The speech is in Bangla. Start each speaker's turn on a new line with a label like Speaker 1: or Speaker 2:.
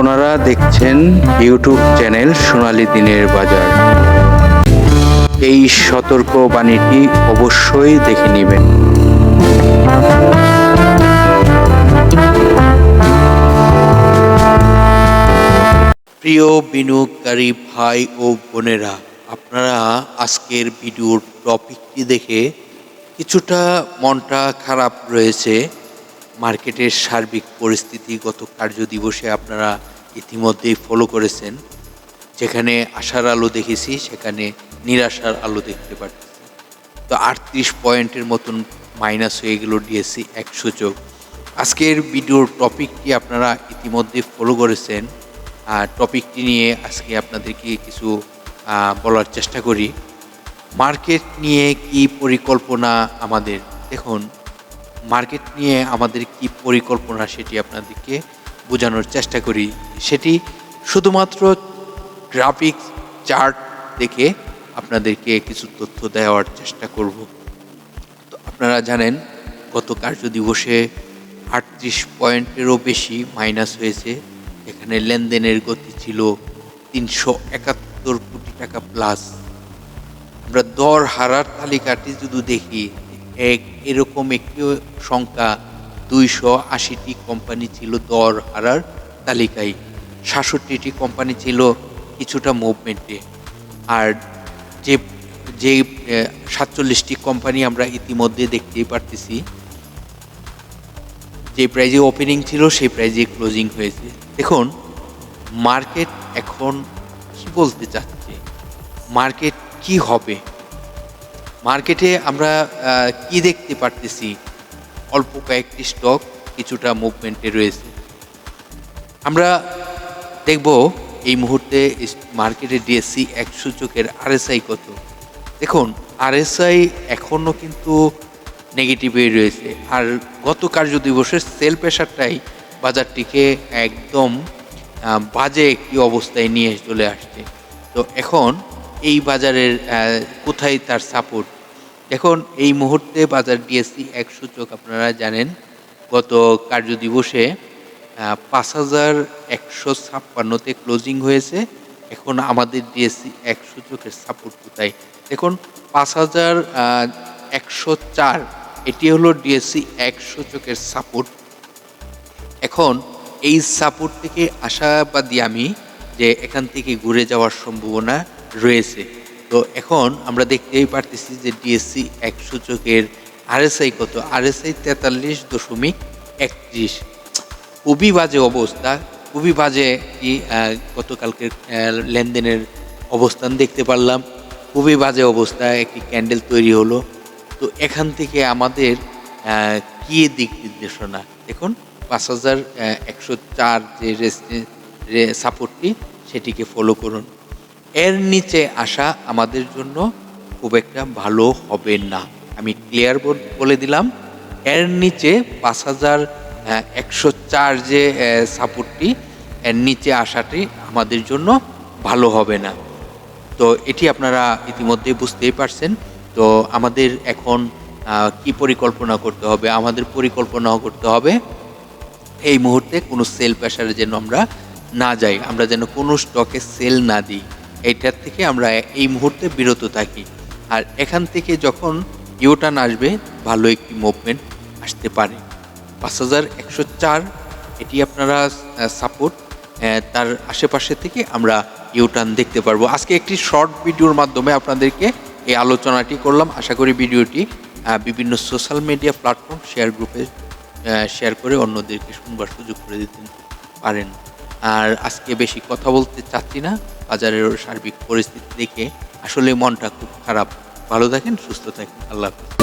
Speaker 1: আপনারা দেখছেন ইউটিউব চ্যানেল সোনালি দিনের বাজার। এই সতর্ক বাণীটি অবশ্যই দেখে নেবেন। প্রিয় বিনিয়োগকারী ভাই ও বোনেরা, আপনারা আজকের ভিডিওর টপিকটি দেখে কিছুটা মনটা খারাপ রয়েছে। মার্কেটের সার্বিক পরিস্থিতি গত কার্য দিবসে আপনারা ইতিমধ্যেই ফলো করেছেন। যেখানে আশার আলো দেখেছি, সেখানে নিরাশার আলো দেখতে পাচ্ছি তো আটত্রিশ পয়েন্টের মতন মাইনাস হয়ে গেল ডিএসসি এক সূচক আজকের ভিডিওর টপিকটি আপনারা ইতিমধ্যে ফলো করেছেন। আর টপিকটি নিয়ে আজকে আপনাদেরকে কিছু বলার চেষ্টা করি। মার্কেট নিয়ে কি পরিকল্পনা আমাদের? দেখুন মার্কেট নিয়ে আমাদের কি পরিকল্পনা সেটি আপনাদেরকে বোঝানোর চেষ্টা করি। সেটি শুধুমাত্র গ্রাফিক চার্ট দেখে আপনাদেরকে কিছু তথ্য দেওয়ার চেষ্টা করব। তো আপনারা জানেন, গত কার্য দিবসে আটত্রিশ পয়েন্টেরও বেশি মাইনাস হয়েছে। এখানে লেনদেনের গতি ছিল তিনশো একাত্তর কোটি টাকা প্লাস। আমরা দর হারার তালিকাটি যদি দেখি এক এরকম একটি সংখ্যা দুইশো আশিটি কোম্পানি ছিল দর হারার তালিকায়। সাতষট্টিটি কোম্পানি ছিল কিছুটা মুভমেন্টে। আর যে যে সাতচল্লিশটি কোম্পানি আমরা ইতিমধ্যে দেখতেই পারতেছি। যে প্রাইজে ওপেনিং ছিল, সেই প্রাইজে ক্লোজিং হয়েছে। দেখুন মার্কেট এখন কি বলতে চাচ্ছে? মার্কেট কি হবে? মার্কেটে আমরা কি দেখতে পারতেছি? অল্প কয়েকটি স্টক কিছুটা মুভমেন্টে রয়েছে। আমরা দেখব এই মুহূর্তে মার্কেটে ডিএসসি এক সূচকের আরএসআই কত। দেখুন আরএসআই এখনও কিন্তু নেগেটিভে রয়েছে। আর গত কার্য দিবসের সেল প্রেশারটাই বাজারটিকে একদম বাজে একটি অবস্থায় নিয়ে চলে আসছে। তো এখন এই বাজারের কোথায় তার সাপোর্ট এখন এই মুহূর্তে বাজার ডিএসসি এক সূচক আপনারা জানেন, গত কার্য দিবসে পাঁচ হাজার একশো ছাপ্পান্নতে ক্লোজিং হয়েছে। এখন আমাদের ডিএসসি এক সূচকের সাপোর্ট কোথায়? দেখুন, পাঁচ হাজার একশো চার, এটি হলো ডিএসসি এক সূচকের সাপোর্ট এখন এই সাপোর্ট থেকে আশাবাদী আমি যে এখান থেকে ঘুরে যাওয়ার সম্ভাবনা রয়েছে। তো এখন আমরা দেখতেই পারতেছি যে ডিএসসি এক সূচকের আরএসআই কত? আরএসআই তেতাল্লিশ দশমিক একত্রিশ। খুবই বাজে অবস্থা। খুবই বাজে কি গতকালকের লেনদেনের অবস্থান দেখতে পারলাম। খুবই বাজে অবস্থা, একটি ক্যান্ডেল তৈরি হলো। তো এখান থেকে আমাদের কি দিক নির্দেশনা? দেখুন, পাঁচ হাজার একশো চার যে সাপোর্টটি, সেটিকে ফলো করুন। এর নিচে আসা আমাদের জন্য খুব একটা ভালো হবে না। আমি ক্লিয়ার বোর্ড বলে দিলাম। এর নিচে পাঁচ হাজার একশো চার যে সাপোর্টটি এর নিচে আসাটি আমাদের জন্য ভালো হবে না। তো এটি আপনারা ইতিমধ্যে বুঝতেই পারছেন। তো আমাদের এখন কি পরিকল্পনা করতে হবে? আমাদের পরিকল্পনা করতে হবে এই মুহূর্তে কোনো সেল প্রেশারে যেন আমরা না যাই। আমরা যেন কোনো স্টকে সেল না দিই। এইটার থেকে আমরা এই মুহূর্তে বিরত থাকি। আর এখান থেকে যখন ইউটার্ন আসবে, ভালো একটি মুভমেন্ট আসতে পারে। পাঁচ হাজার একশো চার, এটি আপনারা সাপোর্ট তার আশেপাশে থেকে আমরা ইউটার্ন দেখতে পারব। আজকে একটি শর্ট ভিডিওর মাধ্যমে আপনাদেরকে এই আলোচনাটি করলাম। আশা করি ভিডিওটি বিভিন্ন সোশ্যাল মিডিয়া প্ল্যাটফর্ম শেয়ার গ্রুপে শেয়ার করে অন্যদেরকে শুনবার সুযোগ করে দিতে পারেন। আর আজকে বেশি কথা বলতে চাচ্ছি না। বাজারের সার্বিক পরিস্থিতি দেখে আসলে মনটা খুব খারাপ। ভালো থাকেন সুস্থ থাকেন। আল্লাহ হাফেজ।